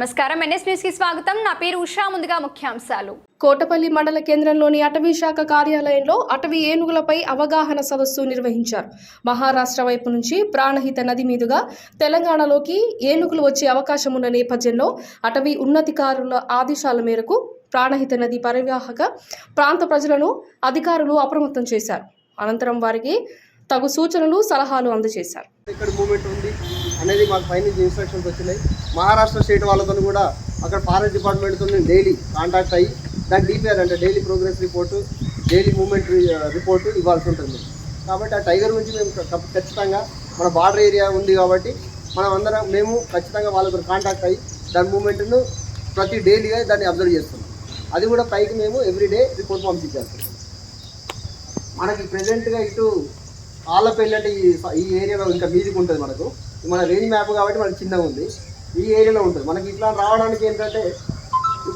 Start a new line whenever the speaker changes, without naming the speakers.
నమస్కారం. ఎన్ఎస్ న్యూస్కి స్వాగతం. నా పేరు ఉషా. ముందుగా ముఖ్యాంశాలు.
కోటపల్లి మండల కేంద్రంలోని అటవీ శాఖ కార్యాలయంలో అటవీ ఏనుగులపై అవగాహన సదస్సు నిర్వహించారు. మహారాష్ట్ర వైపు నుంచి ప్రాణహిత నది మీదుగా తెలంగాణలోకి ఏనుగులు వచ్చే అవకాశం ఉన్న నేపథ్యంలో అటవీ ఉన్నతికారుల ఆదేశాల మేరకు ప్రాణహిత నది పరివాహక ప్రాంత ప్రజలను అధికారులు అప్రమత్తం చేశారు. అనంతరం వారికి తగు సూచనలు సలహాలు అందజేశారు.
ఇక్కడ మూమెంట్ ఉంది. అనేది మాకు పైనుంచి ఇన్స్ట్రక్షన్స్ వచ్చినాయి. మహారాష్ట్ర స్టేట్ వాళ్ళతో కూడా అక్కడ ఫారెస్ట్ డిపార్ట్మెంట్తో డైలీ కాంటాక్ట్ అయ్యి దాని డిపిఆర్ అంటే daily progress report daily movement report ఇవ్వాల్సి ఉంటుంది. కాబట్టి ఆ టైగర్ నుంచి మేము ఖచ్చితంగా మన బార్డర్ ఏరియా ఉంది కాబట్టి మనం అందరం మేము ఖచ్చితంగా వాళ్ళతో కాంటాక్ట్ అయ్యి దాని మూమెంట్ను ప్రతి డైలీగా దాన్ని అబ్జర్వ్ చేస్తున్నాం. అది కూడా పైకి మేము ఎవ్రీడే రిపోర్ట్ పంపించాల్సి మనకి ప్రజెంట్గా ఇటు ఆళ్ళపల్లి అంటే ఈ ఈ ఏరియాలో ఇంకా మీదికి ఉంటుంది మనకు. మన రేంజ్ మ్యాప్ కాబట్టి మనకి చిన్నగా ఉంది. ఈ ఏరియాలో ఉంటుంది. మనకి ఇట్లా రావడానికి ఏంటంటే